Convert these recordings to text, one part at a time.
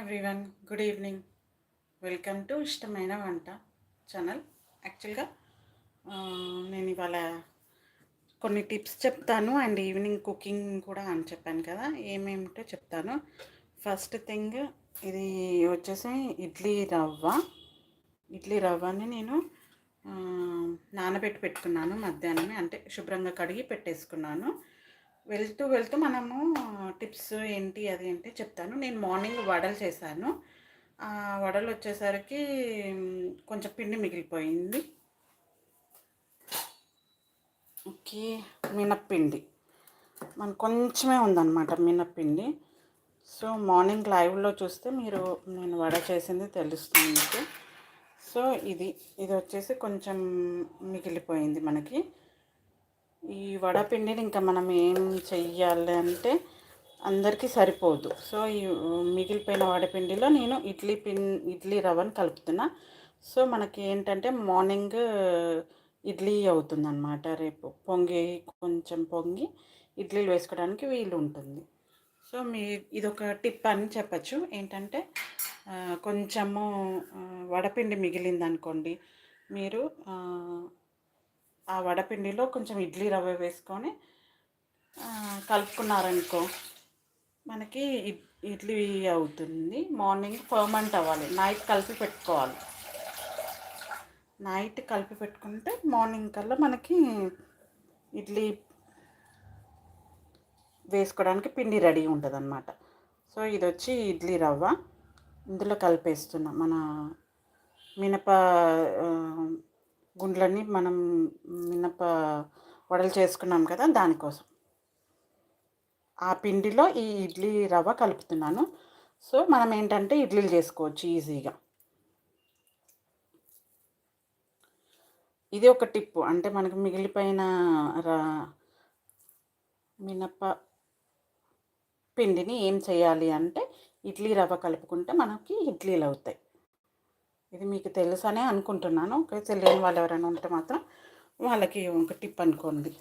Everyone good evening welcome to ఇష్టమైన వంట channel యాక్చువల్గా నేను ఇవాళ కొన్ని టిప్స్ చెప్తాను అండ్ ఈవినింగ్ కుకింగ్ కూడా అని చెప్పాను కదా. ఏమేమిటో చెప్తాను. ఫస్ట్ థింగ్ ఇది వచ్చేసి ఇడ్లీ రవ్వ. ఇడ్లీ రవ్వని నేను నానబెట్టి పెట్టుకున్నాను మధ్యాహ్నమే. అంటే శుభ్రంగా కడిగి పెట్టేసుకున్నాను. వెళ్తూ వెళ్తూ మనము టిప్స్ ఏంటి అది ఏంటి చెప్తాను. నేను మార్నింగ్ వడలు చేశాను. వడలు వచ్చేసరికి కొంచెం పిండి మిగిలిపోయింది. ఓకే మినప్పిండి. మన కొంచెమే ఉందన్నమాట మినప్పిండి. సో మార్నింగ్ లైవ్లో చూస్తే మీరు నేను వడ చేసింది తెలుస్తుంది మీకు. సో ఇది ఇది వచ్చేసి కొంచెం మిగిలిపోయింది మనకి. ఈ వడపిండిని ఇంకా మనం ఏం చెయ్యాలి అంటే అందరికీ సరిపోదు. సో ఈ మిగిలిపోయిన వడపిండిలో నేను ఇడ్లీ పిన్ ఇడ్లీ రవ్వను కలుపుతున్నా. సో మనకి ఏంటంటే మార్నింగ్ ఇడ్లీ అవుతుందన్నమాట రేపు. పొంగి కొంచెం పొంగి ఇడ్లీలు వేసుకోవడానికి వీలు ఉంటుంది. సో మీ ఇదొక టిప్ అని చెప్పచ్చు. ఏంటంటే కొంచెము వడపిండి మిగిలింది అనుకోండి మీరు ఆ, వడపిండిలో కొంచెం ఇడ్లీ రవ్వ వేసుకొని కలుపుకున్నారనుకో మనకి ఇడ్- ఇడ్లీ అవుతుంది. మార్నింగ్ ఫర్మెంట్ అవ్వాలి. నైట్ కలిపి పెట్టుకోవాలి. నైట్ కలిపి పెట్టుకుంటే మార్నింగ్ కల్లా మనకి ఇడ్లీ వేసుకోవడానికి పిండి రెడీ ఉంటుంది అనమాట సో ఇది వచ్చి ఇడ్లీ రవ్వ. ఇందులో కలిపేస్తున్నాం. మన మినప గుండ్లన్నీ మనం మినప వడలు చేసుకున్నాం కదా దానికోసం. ఆ పిండిలో ఈ ఇడ్లీ రవ్వ కలుపుతున్నాను. సో మనం ఏంటంటే ఇడ్లీలు చేసుకోవచ్చు ఈజీగా. ఇది ఒక టిప్. అంటే మనకు మిగిలిపోయిన రా మినప పిండిని ఏం చేయాలి అంటే ఇడ్లీ రవ్వ కలుపుకుంటే మనకి ఇడ్లీలు అవుతాయి. ఇది మీకు తెలుసనే అనుకుంటున్నాను. ఓకే తెలియని వాళ్ళు ఎవరైనా ఉంటే మాత్రం వాళ్ళకి ఒక టిప్ అనుకోండి.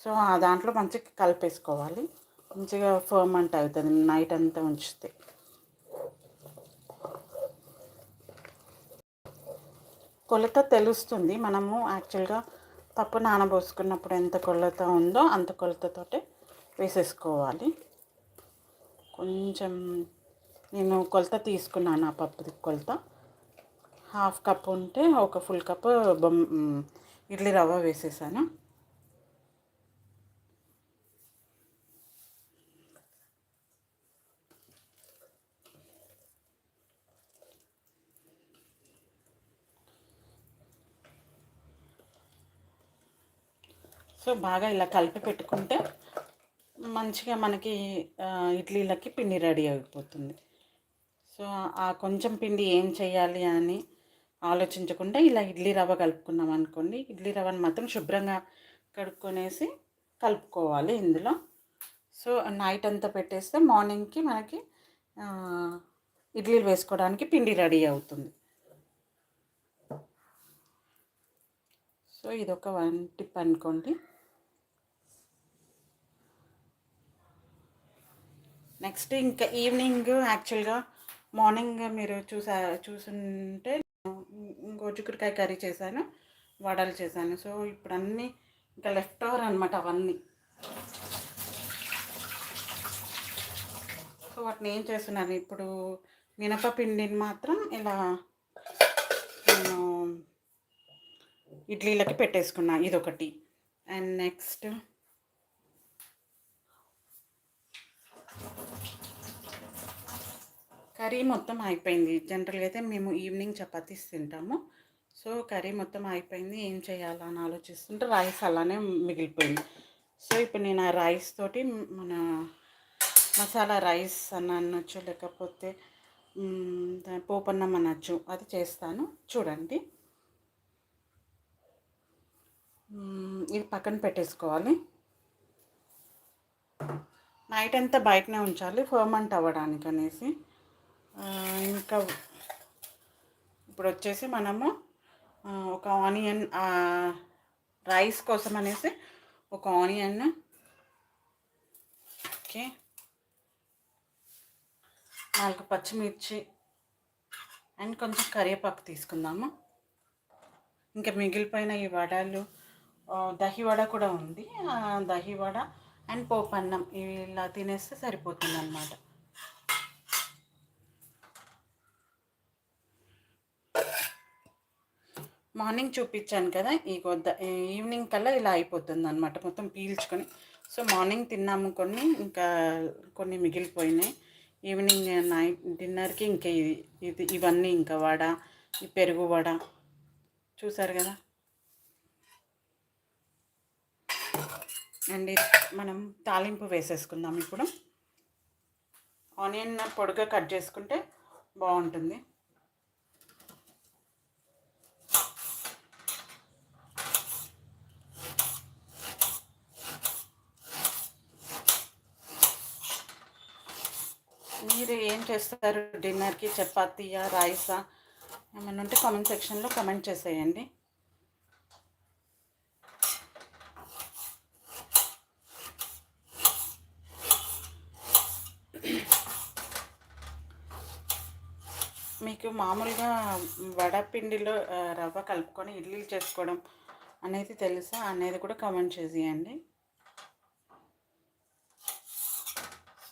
సో ఆ దాంట్లో మంచిగా కలిపేసుకోవాలి. మంచిగా ఫర్మెంట్ అవుతుంది నైట్ అంతా ఉంచితే. కొలత తెలుస్తుంది. మనము యాక్చువల్గా పప్పు నానబోసుకున్నప్పుడు ఎంత కొలత ఉందో అంత కొలతతోటే వేసేసుకోవాలి. కొంచెం నేను కొలత తీసుకున్నాను ఆ పప్పుది కొలత. హాఫ్ కప్ ఉంటే ఒక ఫుల్ కప్ బొమ్ ఇడ్లీ రవ్వ వేసేసాను. సో బాగా ఇలా కలిపి పెట్టుకుంటే మంచిగా మనకి ఇడ్లీలకి పిండి రెడీ అయిపోతుంది. సో ఆ కొంచెం పిండి ఏం చేయాలి అని ఆలోచించకుండా ఇలా ఇడ్లీ రవ్వ కలుపుకున్నాం అనుకోండి. ఇడ్లీ రవ్వను మాత్రం శుభ్రంగా కడుక్కొనేసి కలుపుకోవాలి ఇందులో. సో నైట్ అంతా పెట్టేస్తే మార్నింగ్కి మనకి ఇడ్లీలు వేసుకోవడానికి పిండి రెడీ అవుతుంది. సో ఇదొక వన్ టిప్ అనుకోండి. నెక్స్ట్ ఇంకా ఈవినింగ్ యాక్చువల్గా మార్నింగ్ మీరు చూసా చూసుంటే గోజుకుడికాయ కర్రీ చేశాను వడలు చేశాను. సో ఇప్పుడు అన్నీ ఇంకా లెఫ్ట్ ఓవర్ అనమాట అవన్నీ. సో వాటిని ఏం చేస్తున్నాను? ఇప్పుడు మినపపిండిని మాత్రం ఇలా నేను ఇడ్లీలకి పెట్టేసుకున్నా ఇదొకటి. అండ్ నెక్స్ట్ కర్రీ మొత్తం అయిపోయింది. జనరల్గా అయితే మేము ఈవినింగ్ చపాతీస్ తింటాము. సో కర్రీ మొత్తం అయిపోయింది. ఏం చేయాలా అని ఆలోచిస్తుంటే రైస్ అలానే మిగిలిపోయింది. సో ఇప్పుడు నేను ఆ రైస్ తోటి మన మసాలా రైస్ అని అనొచ్చు లేకపోతే పోపన్నం అనొచ్చు అది చేస్తాను. చూడండి. ఇది పక్కన పెట్టేసుకోవాలి. నైట్ అంతా బయటనే ఉంచాలి ఫర్మెంట్ అవ్వడానికి అనేసి ఇంకా ఇప్పుడు వచ్చేసి మనము ఒక ఆనియన్ రైస్ కోసం అనేసి ఒక ఆనియన్. ఓకే. నాలుగు పచ్చిమిర్చి అండ్ కొంచెం కరివేపాకు తీసుకుందాము. ఇంకా మిగిలిపోయిన ఈ వడలు దహివడ దహి వడ కూడా ఉంది. దహివడ దహి వడ అండ్ పోపన్నం ఇవి ఇలా తినేస్తే సరిపోతుంది అన్నమాట మార్నింగ్ చూపించాను కదా ఈ కొద్ది ఈవినింగ్ కల్లా ఇలా అయిపోతుంది అనమాట మొత్తం పీల్చుకొని. సో మార్నింగ్ తిన్నాము కొన్ని ఇంకా కొన్ని మిగిలిపోయినాయి. ఈవినింగ్ నైట్ డిన్నర్కి ఇంకా ఇది ఇది ఇవన్నీ ఇంకా వడ ఈ పెరుగు వడ. చూసారు కదా? అండ్ మనం తాలింపు వేసేసుకుందాం ఇప్పుడు. ఆనియన్ పొడిగా కట్ చేసుకుంటే బాగుంటుంది. మీరు ఏం చేస్తారు? డిన్నర్కి చపాతీయా రైసా? ఏమైనా ఉంటే కామెంట్ సెక్షన్లో కమెంట్ చేసేయండి. మీకు మామూలుగా వడపిండిలో రవ్వ కలుపుకొని ఇడ్లీలు చేసుకోవడం అనేది తెలుసా? అనేది కూడా కామెంట్ చేసేయండి.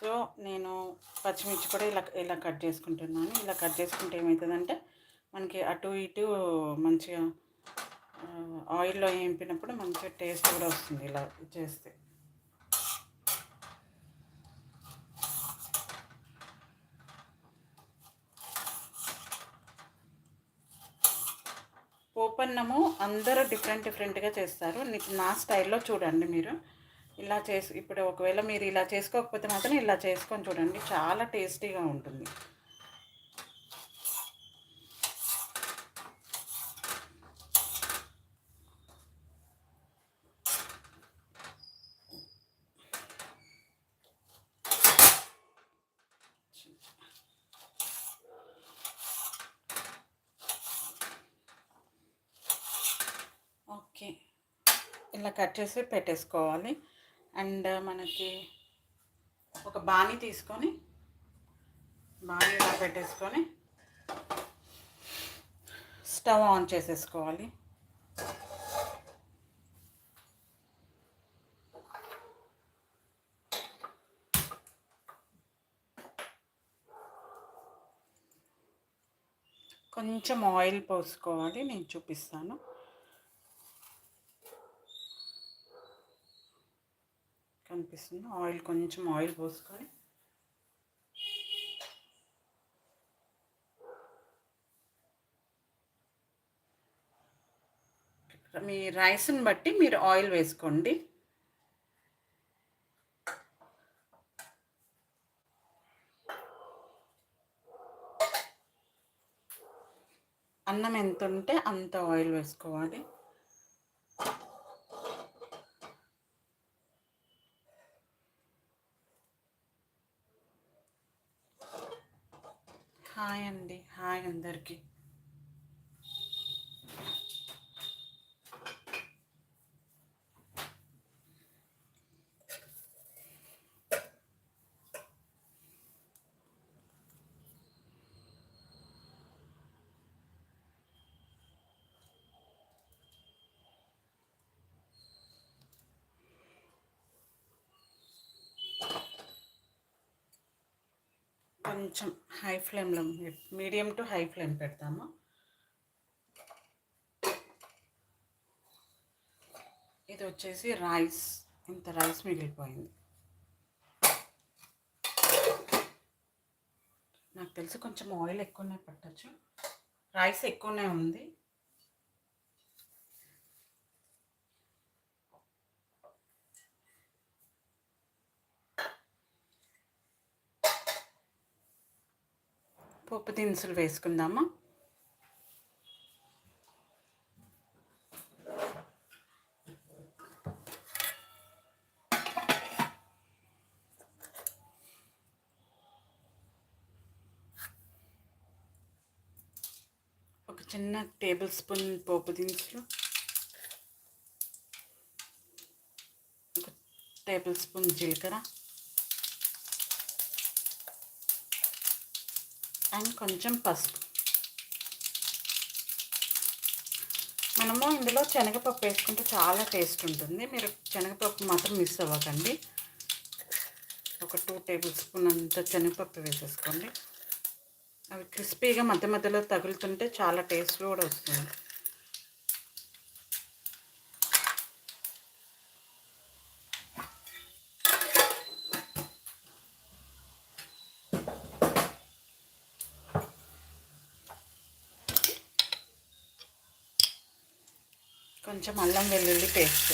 సో నేను పచ్చిమిర్చి కూడా ఇలా ఇలా కట్ చేసుకుంటున్నాను. ఇలా కట్ చేసుకుంటే ఏమవుతుందంటే మనకి అటు ఇటు మంచిగా ఆయిల్లో వేపినప్పుడు మంచిగా టేస్ట్ కూడా వస్తుంది ఇలా చేస్తే. పోపన్నము అందరూ డిఫరెంట్ డిఫరెంట్గా చేస్తారు. నా స్టైల్లో చూడండి మీరు. ఇలా చేసి ఇప్పుడు ఒకవేళ మీరు ఇలా చేసుకోకపోతే మాత్రం ఇలా చేసుకొని చూడండి. చాలా టేస్టీగా ఉంటుంది. ఓకే. ఇలా కట్ చేసి పెట్టేసుకోవాలి. అండ్ మనకి ఒక బాణీ తీసుకొని బాణీ ఇలా పెట్టేసుకొని స్టవ్ ఆన్ చేసేసుకోవాలి. కొంచెం ఆయిల్ పోసుకోవాలి నేను చూపిస్తాను. అనిపిస్తుంది ఆయిల్ కొంచెం ఆయిల్ పోసుకొని. మీ రైస్ని బట్టి మీరు ఆయిల్ వేసుకోండి. అన్నం ఎంత ఉంటే అంత ఆయిల్ వేసుకోవాలి హాయ్ అండి. హాయ్ అందరికీ. కొంచెం హై ఫ్లేమ్లో మీడియం టు హై ఫ్లేమ్ పెడతాము. ఇది వచ్చేసి రైస్ ఇంత రైస్ మిగిలిపోయింది. నాకు తెలిసి కొంచెం ఆయిల్ ఎక్కువనే పట్టచ్చు. రైస్ ఎక్కువనే ఉంది. పప్పు దినుసులు వేసుకుందామా? ఒక చిన్న టేబుల్ స్పూన్ పోపు దినుసులు ఒక టేబుల్ స్పూన్ జీలకర్ర అండ్ కొంచెం పసుపు. మనము ఇందులో శనగపప్పు వేసుకుంటే చాలా టేస్ట్ ఉంటుంది. మీరు శనగపప్పు మాత్రం మిస్ అవ్వకండి. ఒక టూ టేబుల్ స్పూన్ అంత శనగపప్పు వేసేసుకోండి. అవి క్రిస్పీగా మధ్య మధ్యలో తగులుతుంటే చాలా టేస్ట్ కూడా వస్తుంది. కొంచెం అల్లం వెల్లుల్లి పేస్ట్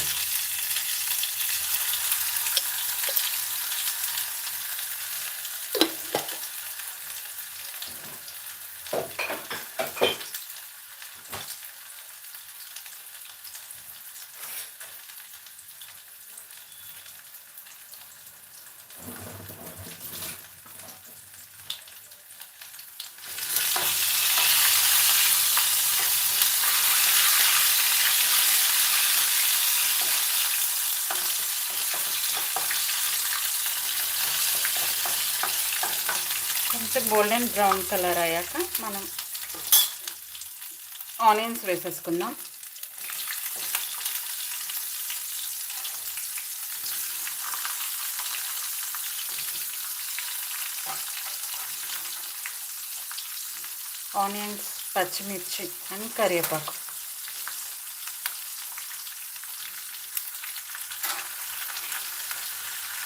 కొంచెం గోల్డెన్ బ్రౌన్ కలర్ అయ్యాక మనం ఆనియన్స్ వేసేసుకుందాం. ఆనియన్స్ పచ్చిమిర్చి అండ్ కరివేపాకు.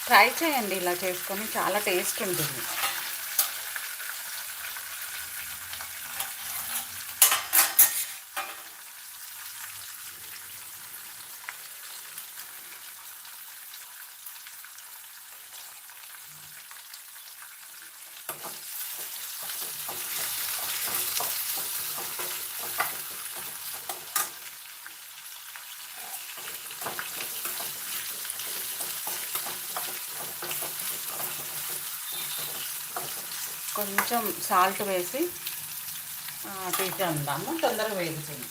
ట్రై చేయండి ఇలా చేసుకొని చాలా టేస్ట్ ఉంటుంది. కొంచెం సాల్ట్ వేసి తీసేద్దాము. తొందరగా వేగుతుంది.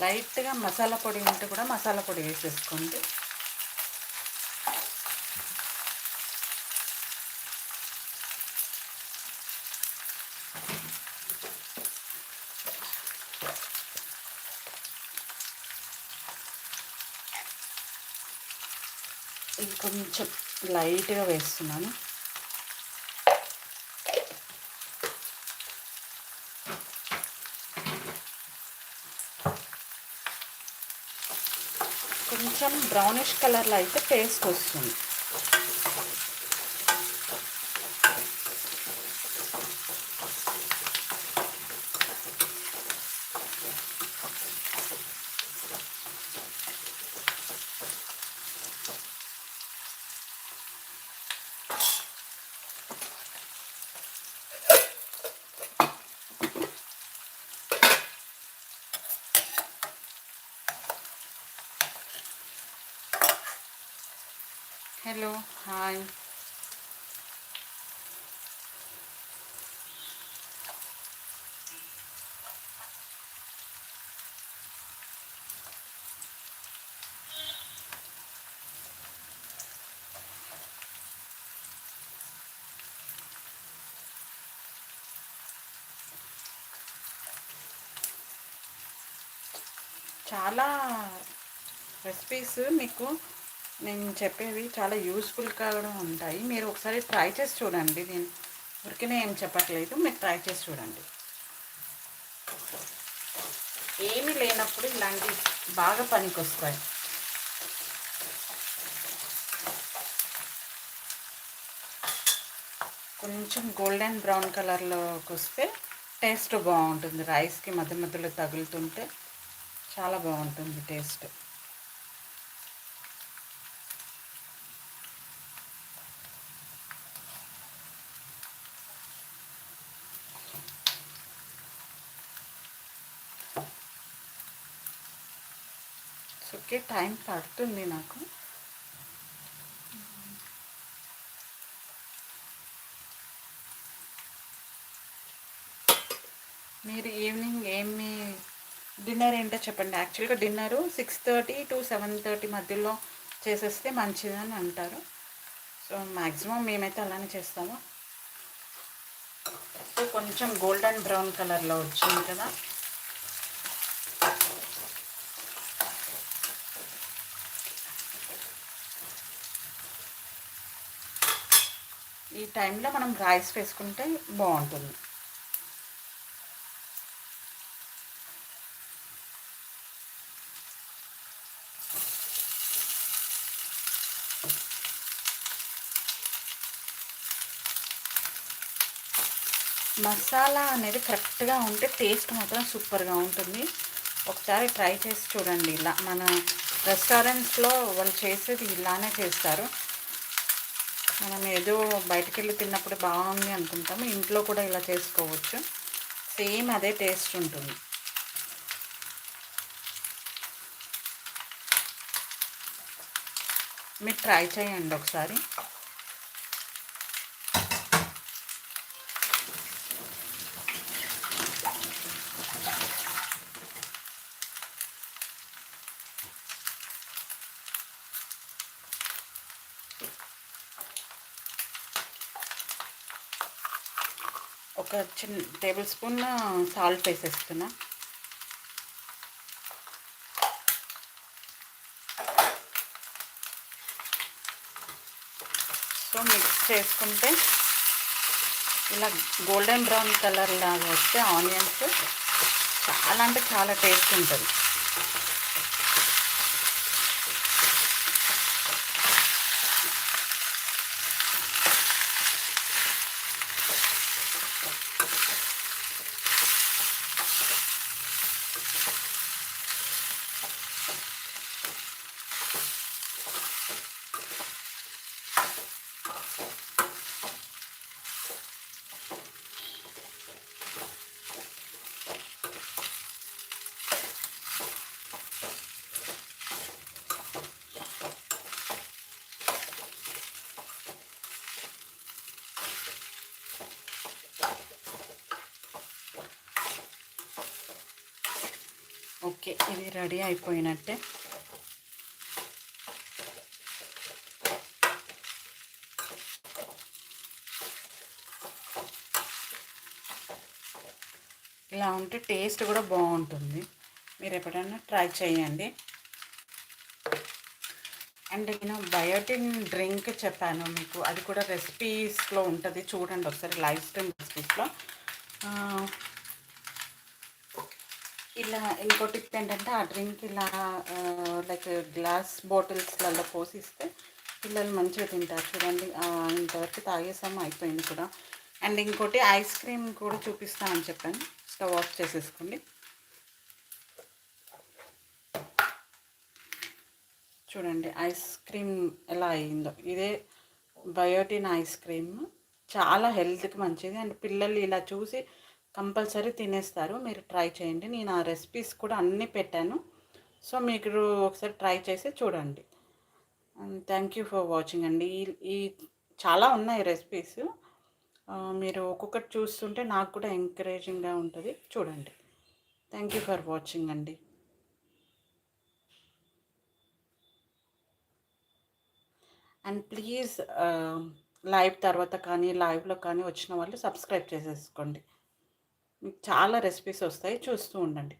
లైట్గా మసాలా పొడి ఉంటే కూడా మసాలా పొడి వేసేసుకోండి. కొంచెం లైట్గా వేస్తున్నాను. కొంచెం బ్రౌనిష్ కలర్లో అయితే టేస్ట్ వస్తుంది. హలో హాయ్ చాలా రెసిపీస్ మీకు నేను చెప్పేవి చాలా యూస్ఫుల్గా కూడా ఉంటాయి. మీరు ఒకసారి ట్రై చేసి చూడండి. నేను ఊరికనే ఏం చెప్పట్లేదు. మీరు ట్రై చేసి చూడండి. ఏమీ లేనప్పుడు ఇలాంటి బాగా పనికి వస్తాయి కొంచెం గోల్డెన్ బ్రౌన్ కలర్లోకి వస్తే టేస్ట్ బాగుంటుంది. రైస్కి మధ్య మధ్యలో తగులుతుంటే చాలా బాగుంటుంది టేస్ట్ ఓకే టైం పడుతుంది నాకు. మీరు ఈవినింగ్ ఏమి డిన్నర్ ఏంటో చెప్పండి. యాక్చువల్గా dinner six thirty to seven thirty మధ్యలో చేసేస్తే మంచిదని అంటారు. సో మ్యాక్సిమం మేమైతే అలానే చేస్తాము. సో కొంచెం గోల్డెన్ బ్రౌన్ కలర్లో వచ్చింది కదా. టైంలో మనం రైస్ వేసుకుంటే బాగుంటుంది. మసాలా అనేది కరెక్ట్గా ఉంటే టేస్ట్ మాత్రం సూపర్గా ఉంటుంది. ఒకసారి ట్రై చేసి చూడండి ఇలా. మన రెస్టారెంట్స్లో వాళ్ళు చేసేది ఇలానే చేస్తారు. మనం ఏదో బయటకు వెళ్ళి తిన్నప్పుడు బాగుంది అనుకుంటాము. ఇంట్లో కూడా ఇలా చేసుకోవచ్చు. సేమ్ అదే టేస్ట్ ఉంటుంది. మీరు ట్రై చేయండి ఒకసారి. ఒక చిన్న టేబుల్ స్పూన్ సాల్ట్ వేసేస్తున్నా. సో మిక్స్ చేసుకుంటే ఇలా గోల్డెన్ బ్రౌన్ కలర్ లాగా వస్తే ఆనియన్స్ చాలా అంటే చాలా టేస్ట్ ఉంటుంది. ఓకే ఇది రెడీ అయిపోయినట్టే. ఇలా ఉంటే టేస్ట్ కూడా బాగుంటుంది. మీరు ఎప్పుడైనా ట్రై చేయండి. అండ్ నేను బయోటిన్ డ్రింక్ చెప్పాను మీకు. అది కూడా రెసిపీస్లో ఉంటుంది. చూడండి ఒకసారి లైవ్ స్ట్రీమ్ రెసిపీస్లో ఇలా ఇంకో టిప్ ఏంటంటే ఆ డ్రింక్ ఇలా లైక్ గ్లాస్ బాటిల్స్లలో పోసిస్తే పిల్లలు మంచిగా తింటారు చూడండి. ఇంతవరకు తాగేసాము అయిపోయింది కూడా. అండ్ ఇంకోటి ఐస్ క్రీమ్ కూడా చూపిస్తామని చెప్పాను. స్టవ్ ఆఫ్ చేసేసుకోండి. చూడండి ఐస్ క్రీమ్ ఎలా అయిందో. ఇదే బయోటిన్ ఐస్ క్రీమ్. చాలా హెల్త్కి మంచిది. అండ్ పిల్లలు ఇలా చూసి కంపల్సరీ తినేస్తారు. మీరు ట్రై చేయండి. నేను ఆ రెసిపీస్ కూడా అన్నీ పెట్టాను. సో మీరు ఒకసారి ట్రై చేసి చూడండి. థ్యాంక్ యూ ఫర్ వాచింగ్ అండి. ఈ చాలా ఉన్నాయి రెసిపీస్. మీరు ఒక్కొక్కటి చూస్తుంటే నాకు కూడా ఎంకరేజింగ్గా ఉంటుంది. చూడండి. థ్యాంక్ యూ ఫర్ వాచింగ్ అండి. అండ్ ప్లీజ్ లైవ్ తర్వాత కానీ లైవ్లో కానీ వచ్చిన వాళ్ళు సబ్స్క్రైబ్ చేసేసుకోండి. మీకు చాలా రెసిపీస్ వస్తాయి. చూస్తూ ఉండండి.